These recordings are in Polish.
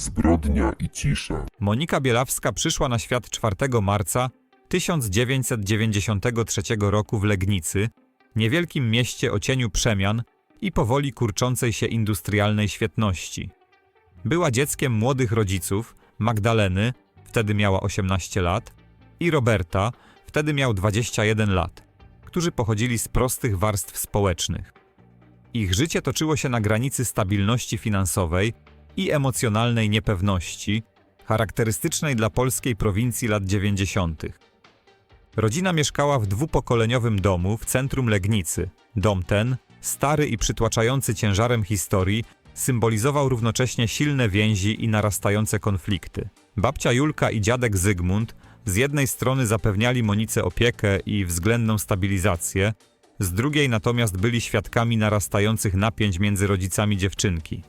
zbrodnia i cisza. Monika Bielawska przyszła na świat 4 marca 1993 roku w Legnicy, niewielkim mieście o cieniu przemian i powoli kurczącej się industrialnej świetności. Była dzieckiem młodych rodziców, Magdaleny, wtedy miała 18 lat, i Roberta, wtedy miał 21 lat, którzy pochodzili z prostych warstw społecznych. Ich życie toczyło się na granicy stabilności finansowej i emocjonalnej niepewności, charakterystycznej dla polskiej prowincji lat 90. Rodzina mieszkała w dwupokoleniowym domu w centrum Legnicy. Dom ten, stary i przytłaczający ciężarem historii, symbolizował równocześnie silne więzi i narastające konflikty. Babcia Julka i dziadek Zygmunt z jednej strony zapewniali Monice opiekę i względną stabilizację, z drugiej natomiast byli świadkami narastających napięć między rodzicami dziewczynki.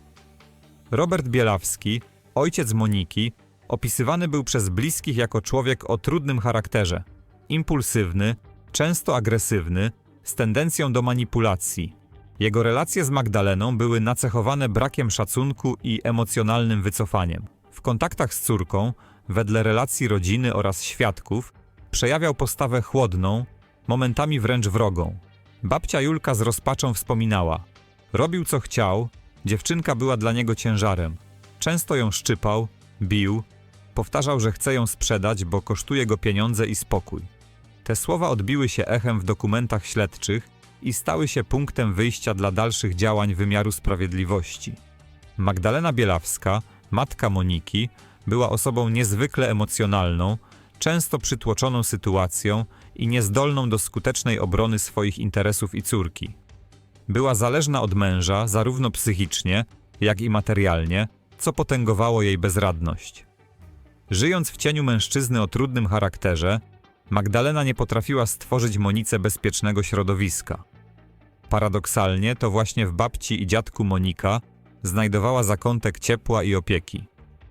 Robert Bielawski, ojciec Moniki, opisywany był przez bliskich jako człowiek o trudnym charakterze. Impulsywny, często agresywny, z tendencją do manipulacji. Jego relacje z Magdaleną były nacechowane brakiem szacunku i emocjonalnym wycofaniem. W kontaktach z córką, wedle relacji rodziny oraz świadków, przejawiał postawę chłodną, momentami wręcz wrogą. Babcia Julka z rozpaczą wspominała: Robił co chciał, dziewczynka była dla niego ciężarem. Często ją szczypał, bił, powtarzał, że chce ją sprzedać, bo kosztuje go pieniądze i spokój. Te słowa odbiły się echem w dokumentach śledczych i stały się punktem wyjścia dla dalszych działań wymiaru sprawiedliwości. Magdalena Bielawska, matka Moniki, była osobą niezwykle emocjonalną, często przytłoczoną sytuacją i niezdolną do skutecznej obrony swoich interesów i córki. Była zależna od męża zarówno psychicznie, jak i materialnie, co potęgowało jej bezradność. Żyjąc w cieniu mężczyzny o trudnym charakterze, Magdalena nie potrafiła stworzyć Monice bezpiecznego środowiska. Paradoksalnie to właśnie w babci i dziadku Monika znajdowała zakątek ciepła i opieki.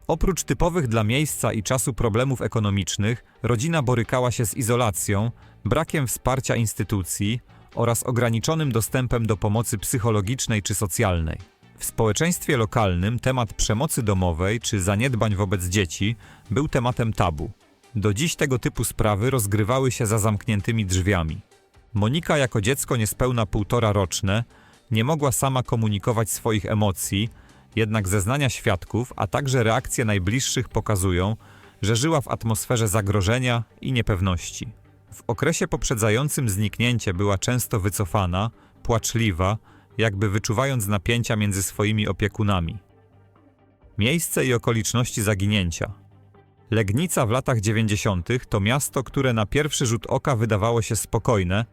Oprócz typowych dla miejsca i czasu problemów ekonomicznych, rodzina borykała się z izolacją, brakiem wsparcia instytucji oraz ograniczonym dostępem do pomocy psychologicznej czy socjalnej. W społeczeństwie lokalnym temat przemocy domowej czy zaniedbań wobec dzieci był tematem tabu. Do dziś tego typu sprawy rozgrywały się za zamkniętymi drzwiami. Monika jako dziecko niespełna półtora roczne nie mogła sama komunikować swoich emocji, jednak zeznania świadków, a także reakcje najbliższych pokazują, że żyła w atmosferze zagrożenia i niepewności. W okresie poprzedzającym zniknięcie była często wycofana, płaczliwa, jakby wyczuwając napięcia między swoimi opiekunami. Miejsce i okoliczności zaginięcia. Legnica w latach 90. to miasto, które na pierwszy rzut oka wydawało się spokojne,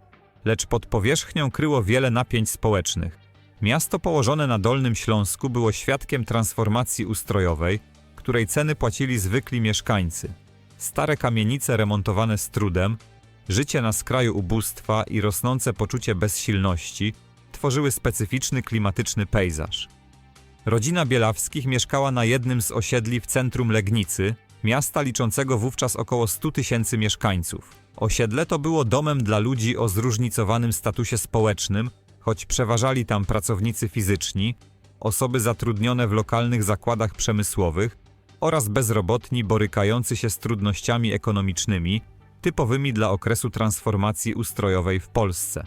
lecz pod powierzchnią kryło wiele napięć społecznych. Miasto położone na Dolnym Śląsku było świadkiem transformacji ustrojowej, której ceny płacili zwykli mieszkańcy. Stare kamienice remontowane z trudem, życie na skraju ubóstwa i rosnące poczucie bezsilności tworzyły specyficzny klimatyczny pejzaż. Rodzina Bielawskich mieszkała na jednym z osiedli w centrum Legnicy, miasta liczącego wówczas około 100 tysięcy mieszkańców. Osiedle to było domem dla ludzi o zróżnicowanym statusie społecznym, choć przeważali tam pracownicy fizyczni, osoby zatrudnione w lokalnych zakładach przemysłowych oraz bezrobotni borykający się z trudnościami ekonomicznymi, typowymi dla okresu transformacji ustrojowej w Polsce.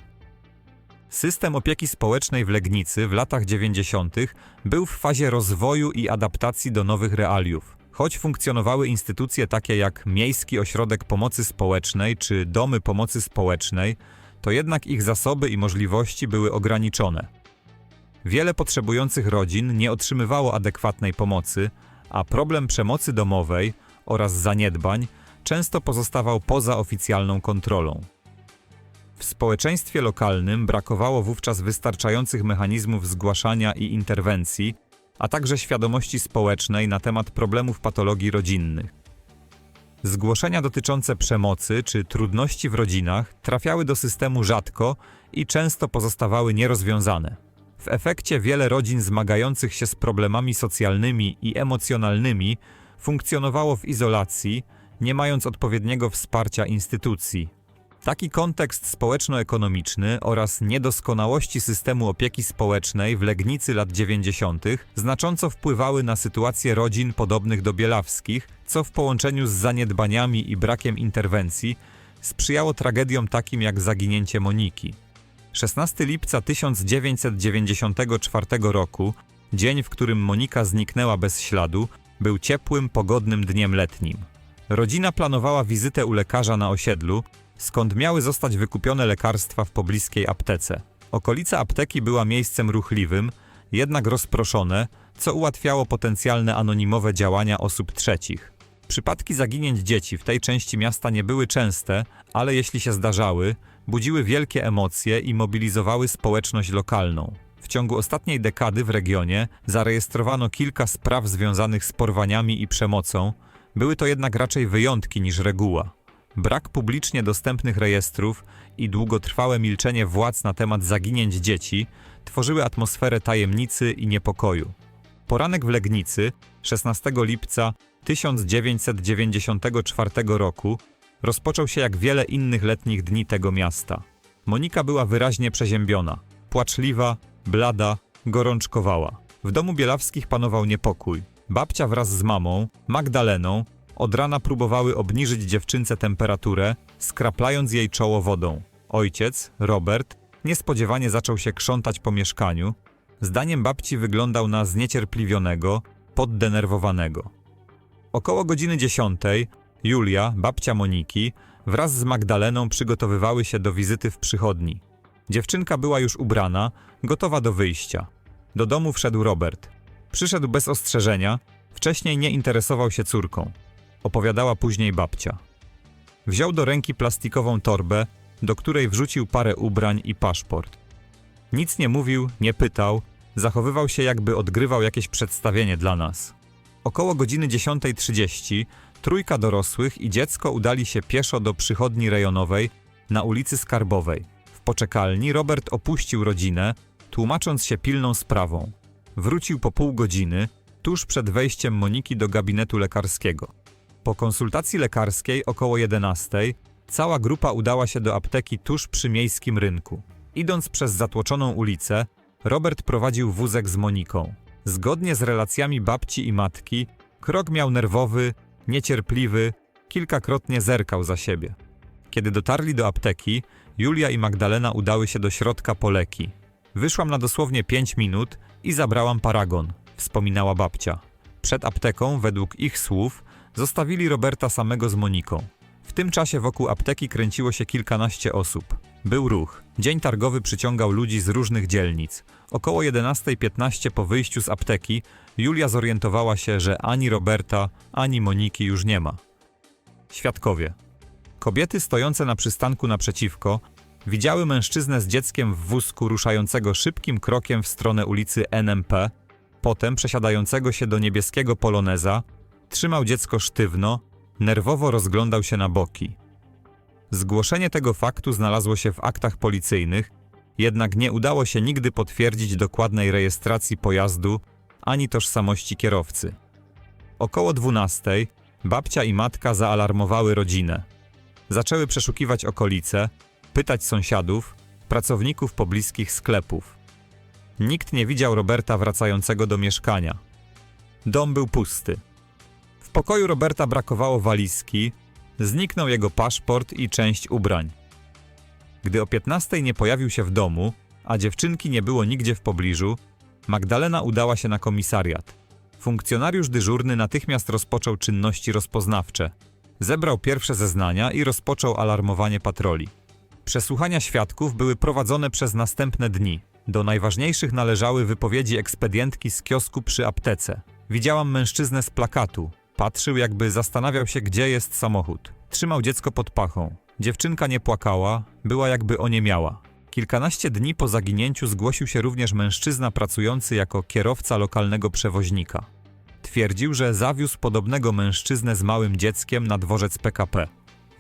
System opieki społecznej w Legnicy w latach 90. był w fazie rozwoju i adaptacji do nowych realiów. Choć funkcjonowały instytucje takie jak Miejski Ośrodek Pomocy Społecznej czy Domy Pomocy Społecznej, to jednak ich zasoby i możliwości były ograniczone. Wiele potrzebujących rodzin nie otrzymywało adekwatnej pomocy, a problem przemocy domowej oraz zaniedbań często pozostawał poza oficjalną kontrolą. W społeczeństwie lokalnym brakowało wówczas wystarczających mechanizmów zgłaszania i interwencji, a także świadomości społecznej na temat problemów patologii rodzinnych. Zgłoszenia dotyczące przemocy czy trudności w rodzinach trafiały do systemu rzadko i często pozostawały nierozwiązane. W efekcie wiele rodzin zmagających się z problemami socjalnymi i emocjonalnymi funkcjonowało w izolacji, nie mając odpowiedniego wsparcia instytucji. Taki kontekst społeczno-ekonomiczny oraz niedoskonałości systemu opieki społecznej w Legnicy lat 90. znacząco wpływały na sytuację rodzin podobnych do bielawskich, co w połączeniu z zaniedbaniami i brakiem interwencji sprzyjało tragediom takim jak zaginięcie Moniki. 16 lipca 1994 roku, dzień, w którym Monika zniknęła bez śladu, był ciepłym, pogodnym dniem letnim. Rodzina planowała wizytę u lekarza na osiedlu, skąd miały zostać wykupione lekarstwa w pobliskiej aptece. Okolica apteki była miejscem ruchliwym, jednak rozproszone, co ułatwiało potencjalne anonimowe działania osób trzecich. Przypadki zaginięć dzieci w tej części miasta nie były częste, ale jeśli się zdarzały, budziły wielkie emocje i mobilizowały społeczność lokalną. W ciągu ostatniej dekady w regionie zarejestrowano kilka spraw związanych z porwaniami i przemocą, były to jednak raczej wyjątki niż reguła. Brak publicznie dostępnych rejestrów i długotrwałe milczenie władz na temat zaginięć dzieci tworzyły atmosferę tajemnicy i niepokoju. Poranek w Legnicy 16 lipca 1994 roku rozpoczął się jak wiele innych letnich dni tego miasta. Monika była wyraźnie przeziębiona, płaczliwa, blada, gorączkowała. W domu Bielawskich panował niepokój. Babcia wraz z mamą, Magdaleną, od rana próbowały obniżyć dziewczynce temperaturę, skraplając jej czoło wodą. Ojciec, Robert, niespodziewanie zaczął się krzątać po mieszkaniu. Zdaniem babci wyglądał na zniecierpliwionego, poddenerwowanego. Około godziny dziesiątej Julia, babcia Moniki, wraz z Magdaleną przygotowywały się do wizyty w przychodni. Dziewczynka była już ubrana, gotowa do wyjścia. Do domu wszedł Robert. Przyszedł bez ostrzeżenia, wcześniej nie interesował się córką. Opowiadała później babcia. Wziął do ręki plastikową torbę, do której wrzucił parę ubrań i paszport. Nic nie mówił, nie pytał, zachowywał się jakby odgrywał jakieś przedstawienie dla nas. Około godziny 10.30 trójka dorosłych i dziecko udali się pieszo do przychodni rejonowej na ulicy Skarbowej. W poczekalni Robert opuścił rodzinę, tłumacząc się pilną sprawą. Wrócił po pół godziny, tuż przed wejściem Moniki do gabinetu lekarskiego. Po konsultacji lekarskiej około 11 cała grupa udała się do apteki tuż przy miejskim rynku. Idąc przez zatłoczoną ulicę, Robert prowadził wózek z Moniką. Zgodnie z relacjami babci i matki, krok miał nerwowy, niecierpliwy, kilkakrotnie zerkał za siebie. Kiedy dotarli do apteki, Julia i Magdalena udały się do środka po leki. Wyszłam na dosłownie 5 minut i zabrałam paragon, wspominała babcia. Przed apteką, według ich słów, zostawili Roberta samego z Moniką. W tym czasie wokół apteki kręciło się kilkanaście osób. Był ruch. Dzień targowy przyciągał ludzi z różnych dzielnic. Około 11.15 po wyjściu z apteki Julia zorientowała się, że ani Roberta, ani Moniki już nie ma. Świadkowie. Kobiety stojące na przystanku naprzeciwko widziały mężczyznę z dzieckiem w wózku ruszającego szybkim krokiem w stronę ulicy NMP, potem przesiadającego się do niebieskiego poloneza, trzymał dziecko sztywno, nerwowo rozglądał się na boki. Zgłoszenie tego faktu znalazło się w aktach policyjnych, jednak nie udało się nigdy potwierdzić dokładnej rejestracji pojazdu ani tożsamości kierowcy. Około 12 babcia i matka zaalarmowały rodzinę. Zaczęły przeszukiwać okolice, pytać sąsiadów, pracowników pobliskich sklepów. Nikt nie widział Roberta wracającego do mieszkania. Dom był pusty. W pokoju Roberta brakowało walizki, zniknął jego paszport i część ubrań. Gdy o 15 nie pojawił się w domu, a dziewczynki nie było nigdzie w pobliżu, Magdalena udała się na komisariat. Funkcjonariusz dyżurny natychmiast rozpoczął czynności rozpoznawcze. Zebrał pierwsze zeznania i rozpoczął alarmowanie patroli. Przesłuchania świadków były prowadzone przez następne dni. Do najważniejszych należały wypowiedzi ekspedientki z kiosku przy aptece. Widziałam mężczyznę z plakatu. Patrzył, jakby zastanawiał się, gdzie jest samochód. Trzymał dziecko pod pachą. Dziewczynka nie płakała, była jakby oniemiała. Kilkanaście dni po zaginięciu zgłosił się również mężczyzna pracujący jako kierowca lokalnego przewoźnika. Twierdził, że zawiózł podobnego mężczyznę z małym dzieckiem na dworzec PKP.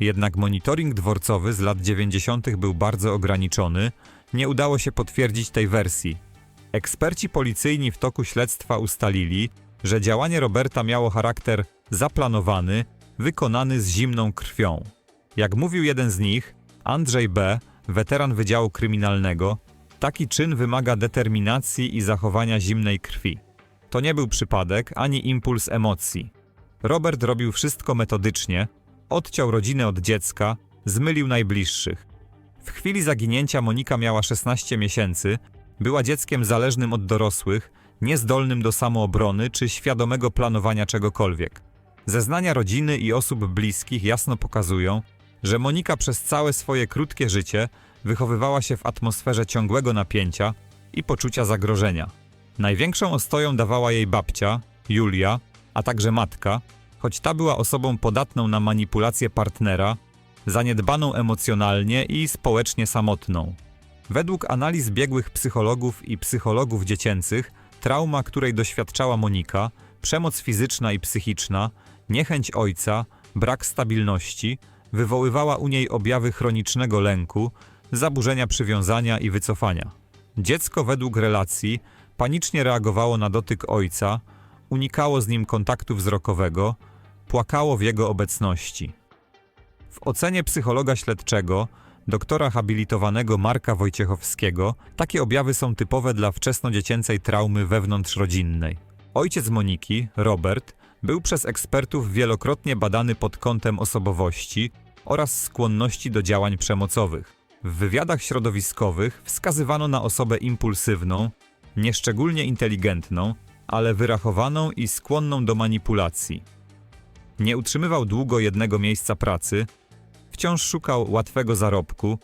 Jednak monitoring dworcowy z lat 90. był bardzo ograniczony, nie udało się potwierdzić tej wersji. Eksperci policyjni w toku śledztwa ustalili, że działanie Roberta miało charakter zaplanowany, wykonany z zimną krwią. Jak mówił jeden z nich, Andrzej B., weteran Wydziału Kryminalnego, taki czyn wymaga determinacji i zachowania zimnej krwi. To nie był przypadek ani impuls emocji. Robert robił wszystko metodycznie, odciął rodzinę od dziecka, zmylił najbliższych. W chwili zaginięcia Monika miała 16 miesięcy, była dzieckiem zależnym od dorosłych, niezdolnym do samoobrony czy świadomego planowania czegokolwiek. Zeznania rodziny i osób bliskich jasno pokazują, że Monika przez całe swoje krótkie życie wychowywała się w atmosferze ciągłego napięcia i poczucia zagrożenia. Największą ostoją dawała jej babcia, Julia, a także matka, choć ta była osobą podatną na manipulację partnera, zaniedbaną emocjonalnie i społecznie samotną. Według analiz biegłych psychologów i psychologów dziecięcych, trauma, której doświadczała Monika, przemoc fizyczna i psychiczna, niechęć ojca, brak stabilności, wywoływała u niej objawy chronicznego lęku, zaburzenia przywiązania i wycofania. Dziecko według relacji panicznie reagowało na dotyk ojca, unikało z nim kontaktu wzrokowego, płakało w jego obecności. W ocenie psychologa śledczego, doktora habilitowanego Marka Wojciechowskiego, takie objawy są typowe dla wczesnodziecięcej traumy wewnątrzrodzinnej. Ojciec Moniki, Robert, był przez ekspertów wielokrotnie badany pod kątem osobowości oraz skłonności do działań przemocowych. W wywiadach środowiskowych wskazywano na osobę impulsywną, nieszczególnie inteligentną, ale wyrachowaną i skłonną do manipulacji. Nie utrzymywał długo jednego miejsca pracy, wciąż szukał łatwego zarobku,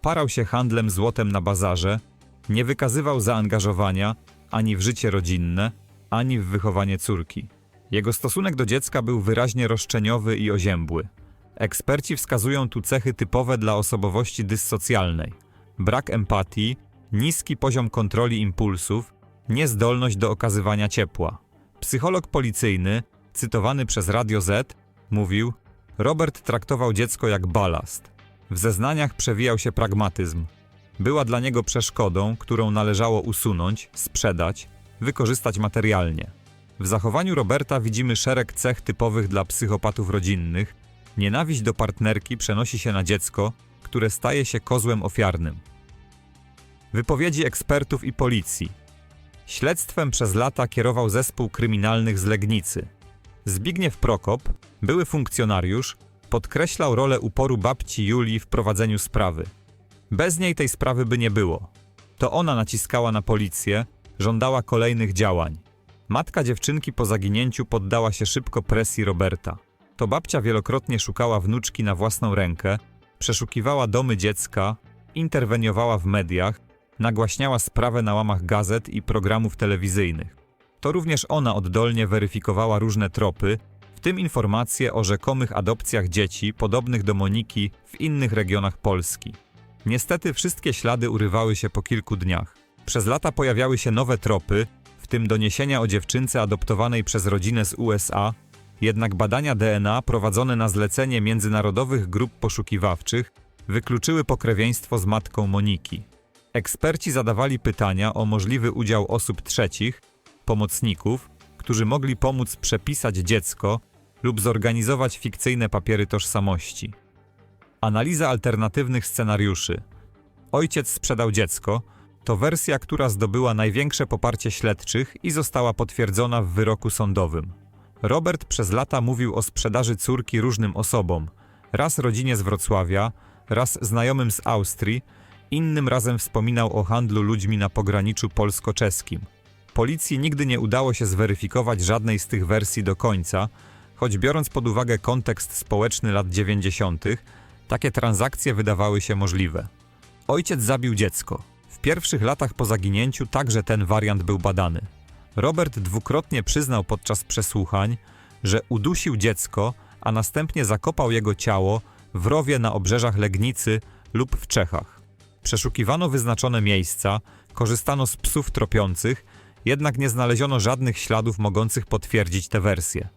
parał się handlem złotem na bazarze, nie wykazywał zaangażowania ani w życie rodzinne, ani w wychowanie córki. Jego stosunek do dziecka był wyraźnie roszczeniowy i oziębły. Eksperci wskazują tu cechy typowe dla osobowości dyssocjalnej: brak empatii, niski poziom kontroli impulsów, niezdolność do okazywania ciepła. Psycholog policyjny, cytowany przez Radio Z, mówił: Robert traktował dziecko jak balast. W zeznaniach przewijał się pragmatyzm. Była dla niego przeszkodą, którą należało usunąć, sprzedać, wykorzystać materialnie. W zachowaniu Roberta widzimy szereg cech typowych dla psychopatów rodzinnych. Nienawiść do partnerki przenosi się na dziecko, które staje się kozłem ofiarnym. Wypowiedzi ekspertów i policji. Śledztwem przez lata kierował zespół kryminalnych z Legnicy. Zbigniew Prokop, były funkcjonariusz, podkreślał rolę uporu babci Julii w prowadzeniu sprawy. Bez niej tej sprawy by nie było. To ona naciskała na policję, żądała kolejnych działań. Matka dziewczynki po zaginięciu poddała się szybko presji Roberta. To babcia wielokrotnie szukała wnuczki na własną rękę, przeszukiwała domy dziecka, interweniowała w mediach, nagłaśniała sprawę na łamach gazet i programów telewizyjnych. To również ona oddolnie weryfikowała różne tropy, w tym informacje o rzekomych adopcjach dzieci podobnych do Moniki w innych regionach Polski. Niestety wszystkie ślady urywały się po kilku dniach. Przez lata pojawiały się nowe tropy, w tym doniesienia o dziewczynce adoptowanej przez rodzinę z USA, jednak badania DNA prowadzone na zlecenie międzynarodowych grup poszukiwawczych wykluczyły pokrewieństwo z matką Moniki. Eksperci zadawali pytania o możliwy udział osób trzecich, pomocników, którzy mogli pomóc przepisać dziecko lub zorganizować fikcyjne papiery tożsamości. Analiza alternatywnych scenariuszy. Ojciec sprzedał dziecko to wersja, która zdobyła największe poparcie śledczych i została potwierdzona w wyroku sądowym. Robert przez lata mówił o sprzedaży córki różnym osobom, raz rodzinie z Wrocławia, raz znajomym z Austrii, innym razem wspominał o handlu ludźmi na pograniczu polsko-czeskim. Policji nigdy nie udało się zweryfikować żadnej z tych wersji do końca, choć biorąc pod uwagę kontekst społeczny lat 90., takie transakcje wydawały się możliwe. Ojciec zabił dziecko. W pierwszych latach po zaginięciu także ten wariant był badany. Robert dwukrotnie przyznał podczas przesłuchań, że udusił dziecko, a następnie zakopał jego ciało w rowie na obrzeżach Legnicy lub w Czechach. Przeszukiwano wyznaczone miejsca, korzystano z psów tropiących, jednak nie znaleziono żadnych śladów mogących potwierdzić tę wersję.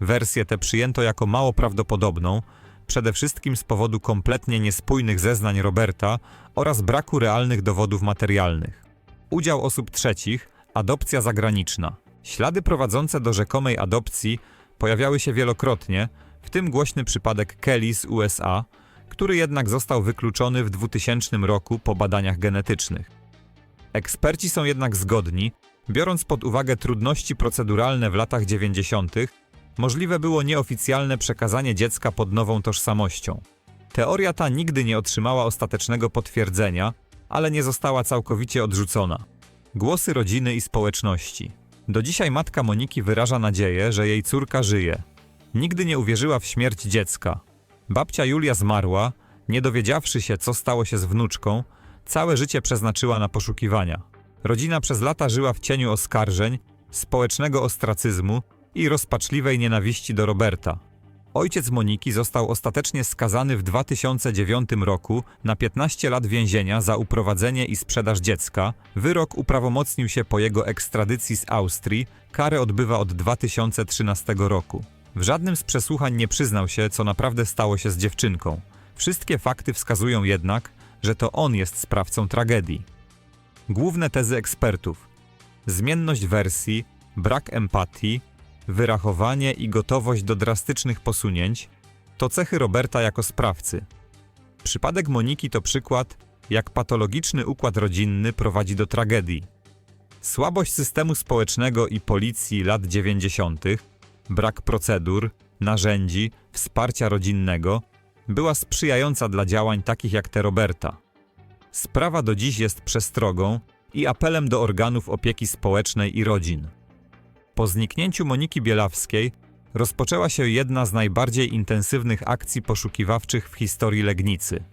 Wersję tę przyjęto jako mało prawdopodobną, przede wszystkim z powodu kompletnie niespójnych zeznań Roberta oraz braku realnych dowodów materialnych. Udział osób trzecich, adopcja zagraniczna. Ślady prowadzące do rzekomej adopcji pojawiały się wielokrotnie, w tym głośny przypadek Kelly z USA, który jednak został wykluczony w 2000 roku po badaniach genetycznych. Eksperci są jednak zgodni, biorąc pod uwagę trudności proceduralne w latach 90., możliwe było nieoficjalne przekazanie dziecka pod nową tożsamością. Teoria ta nigdy nie otrzymała ostatecznego potwierdzenia, ale nie została całkowicie odrzucona. Głosy rodziny i społeczności. Do dzisiaj matka Moniki wyraża nadzieję, że jej córka żyje. Nigdy nie uwierzyła w śmierć dziecka. Babcia Julia zmarła, nie dowiedziawszy się, co stało się z wnuczką, całe życie przeznaczyła na poszukiwania. Rodzina przez lata żyła w cieniu oskarżeń, społecznego ostracyzmu i rozpaczliwej nienawiści do Roberta. Ojciec Moniki został ostatecznie skazany w 2009 roku na 15 lat więzienia za uprowadzenie i sprzedaż dziecka. Wyrok uprawomocnił się po jego ekstradycji z Austrii, karę odbywa od 2013 roku. W żadnym z przesłuchań nie przyznał się, co naprawdę stało się z dziewczynką. Wszystkie fakty wskazują jednak, że to on jest sprawcą tragedii. Główne tezy ekspertów: zmienność wersji, brak empatii, wyrachowanie i gotowość do drastycznych posunięć to cechy Roberta jako sprawcy. Przypadek Moniki to przykład, jak patologiczny układ rodzinny prowadzi do tragedii. Słabość systemu społecznego i policji lat 90., brak procedur, narzędzi, wsparcia rodzinnego była sprzyjająca dla działań takich jak te Roberta. Sprawa do dziś jest przestrogą i apelem do organów opieki społecznej i rodzin. Po zniknięciu Moniki Bielawskiej rozpoczęła się jedna z najbardziej intensywnych akcji poszukiwawczych w historii Legnicy.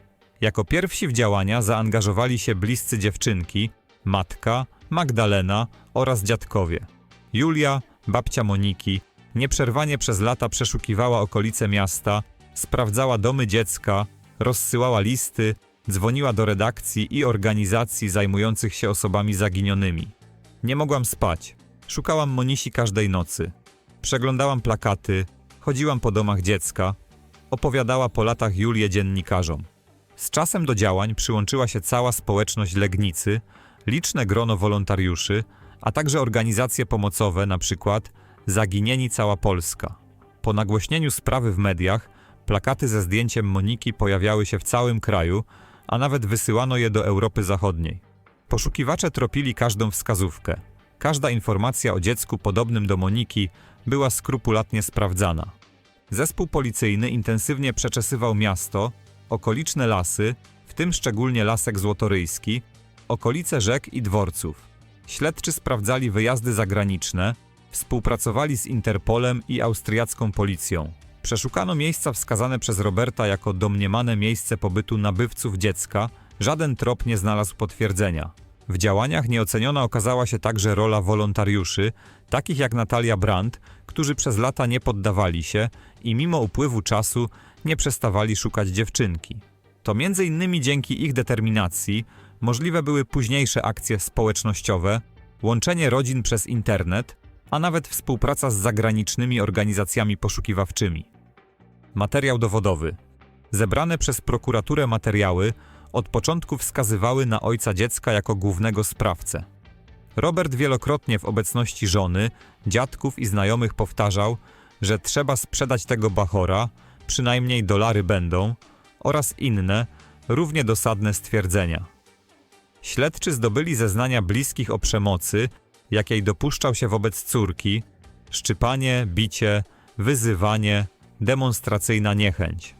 Jako pierwsi w działania zaangażowali się bliscy dziewczynki, matka, Magdalena oraz dziadkowie. Julia, babcia Moniki, nieprzerwanie przez lata przeszukiwała okolice miasta, sprawdzała domy dziecka, rozsyłała listy, dzwoniła do redakcji i organizacji zajmujących się osobami zaginionymi. Nie mogłam spać. Szukałam Monisi każdej nocy. Przeglądałam plakaty, chodziłam po domach dziecka, opowiadała po latach Julię dziennikarzom. Z czasem do działań przyłączyła się cała społeczność Legnicy, liczne grono wolontariuszy, a także organizacje pomocowe, np. Zaginieni cała Polska. Po nagłośnieniu sprawy w mediach, plakaty ze zdjęciem Moniki pojawiały się w całym kraju, a nawet wysyłano je do Europy Zachodniej. Poszukiwacze tropili każdą wskazówkę. Każda informacja o dziecku podobnym do Moniki była skrupulatnie sprawdzana. Zespół policyjny intensywnie przeczesywał miasto, okoliczne lasy, w tym szczególnie lasek złotoryjski, okolice rzek i dworców. Śledczy sprawdzali wyjazdy zagraniczne, współpracowali z Interpolem i austriacką policją. Przeszukano miejsca wskazane przez Roberta jako domniemane miejsce pobytu nabywców dziecka, żaden trop nie znalazł potwierdzenia. W działaniach nieoceniona okazała się także rola wolontariuszy, takich jak Natalia Brandt, którzy przez lata nie poddawali się i mimo upływu czasu nie przestawali szukać dziewczynki. To między innymi dzięki ich determinacji możliwe były późniejsze akcje społecznościowe, łączenie rodzin przez internet, a nawet współpraca z zagranicznymi organizacjami poszukiwawczymi. Materiał dowodowy. Zebrane przez prokuraturę materiały od początku wskazywały na ojca dziecka jako głównego sprawcę. Robert wielokrotnie w obecności żony, dziadków i znajomych powtarzał, że trzeba sprzedać tego bachora, przynajmniej dolary będą, oraz inne, równie dosadne stwierdzenia. Śledczy zdobyli zeznania bliskich o przemocy, jakiej dopuszczał się wobec córki, szczypanie, bicie, wyzywanie, demonstracyjna niechęć.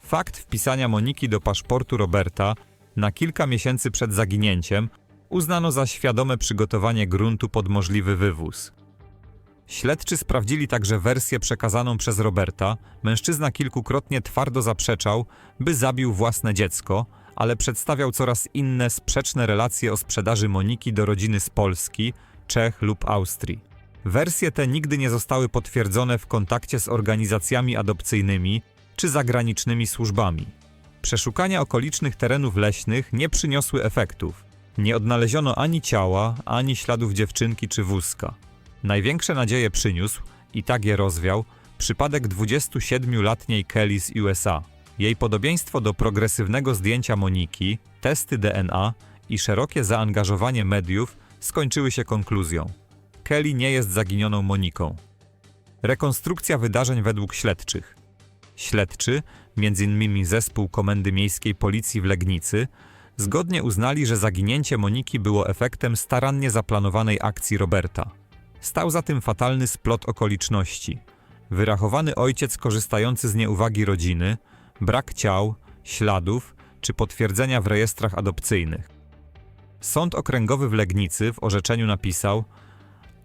Fakt wpisania Moniki do paszportu Roberta na kilka miesięcy przed zaginięciem uznano za świadome przygotowanie gruntu pod możliwy wywóz. Śledczy sprawdzili także wersję przekazaną przez Roberta. Mężczyzna kilkukrotnie twardo zaprzeczał, by zabił własne dziecko, ale przedstawiał coraz inne sprzeczne relacje o sprzedaży Moniki do rodziny z Polski, Czech lub Austrii. Wersje te nigdy nie zostały potwierdzone w kontakcie z organizacjami adopcyjnymi czy zagranicznymi służbami. Przeszukania okolicznych terenów leśnych nie przyniosły efektów. Nie odnaleziono ani ciała, ani śladów dziewczynki czy wózka. Największe nadzieje przyniósł, i tak je rozwiał, przypadek 27-letniej Kelly z USA. Jej podobieństwo do progresywnego zdjęcia Moniki, testy DNA i szerokie zaangażowanie mediów skończyły się konkluzją. Kelly nie jest zaginioną Moniką. Rekonstrukcja wydarzeń według śledczych. Śledczy, m.in. zespół Komendy Miejskiej Policji w Legnicy, zgodnie uznali, że zaginięcie Moniki było efektem starannie zaplanowanej akcji Roberta. Stał za tym fatalny splot okoliczności. Wyrachowany ojciec korzystający z nieuwagi rodziny, brak ciał, śladów czy potwierdzenia w rejestrach adopcyjnych. Sąd okręgowy w Legnicy w orzeczeniu napisał: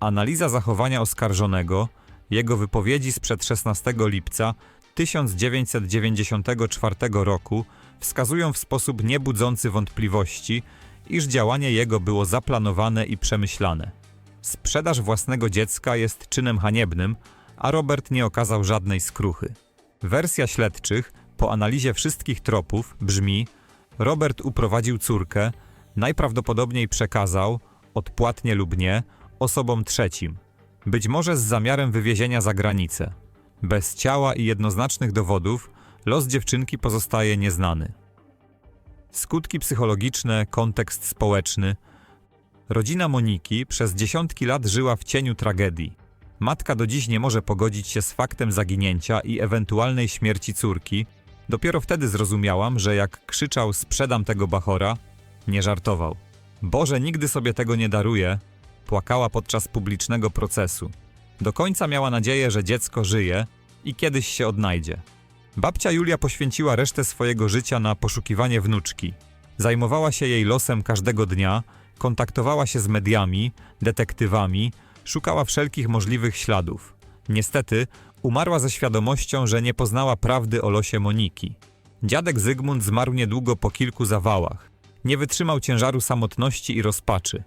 Analiza zachowania oskarżonego, jego wypowiedzi sprzed 16 lipca 1994 roku wskazują w sposób niebudzący wątpliwości, iż działanie jego było zaplanowane i przemyślane. Sprzedaż własnego dziecka jest czynem haniebnym, a Robert nie okazał żadnej skruchy. Wersja śledczych, po analizie wszystkich tropów, brzmi: Robert uprowadził córkę, najprawdopodobniej przekazał, odpłatnie lub nie, osobom trzecim, być może z zamiarem wywiezienia za granicę. Bez ciała i jednoznacznych dowodów los dziewczynki pozostaje nieznany. Skutki psychologiczne, kontekst społeczny. Rodzina Moniki przez dziesiątki lat żyła w cieniu tragedii. Matka do dziś nie może pogodzić się z faktem zaginięcia i ewentualnej śmierci córki. Dopiero wtedy zrozumiałam, że jak krzyczał sprzedam tego bachora, nie żartował. Boże, nigdy sobie tego nie daruję, płakała podczas publicznego procesu. Do końca miała nadzieję, że dziecko żyje i kiedyś się odnajdzie. Babcia Julia poświęciła resztę swojego życia na poszukiwanie wnuczki. Zajmowała się jej losem każdego dnia, kontaktowała się z mediami, detektywami, szukała wszelkich możliwych śladów. Niestety, umarła ze świadomością, że nie poznała prawdy o losie Moniki. Dziadek Zygmunt zmarł niedługo po kilku zawałach. Nie wytrzymał ciężaru samotności i rozpaczy.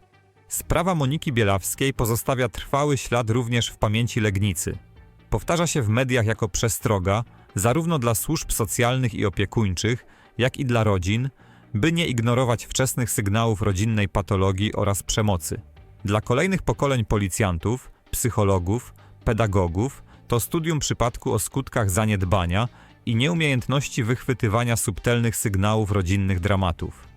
Sprawa Moniki Bielawskiej pozostawia trwały ślad również w pamięci Legnicy. Powtarza się w mediach jako przestroga, zarówno dla służb socjalnych i opiekuńczych, jak i dla rodzin, by nie ignorować wczesnych sygnałów rodzinnej patologii oraz przemocy. Dla kolejnych pokoleń policjantów, psychologów, pedagogów to studium przypadku o skutkach zaniedbania i nieumiejętności wychwytywania subtelnych sygnałów rodzinnych dramatów.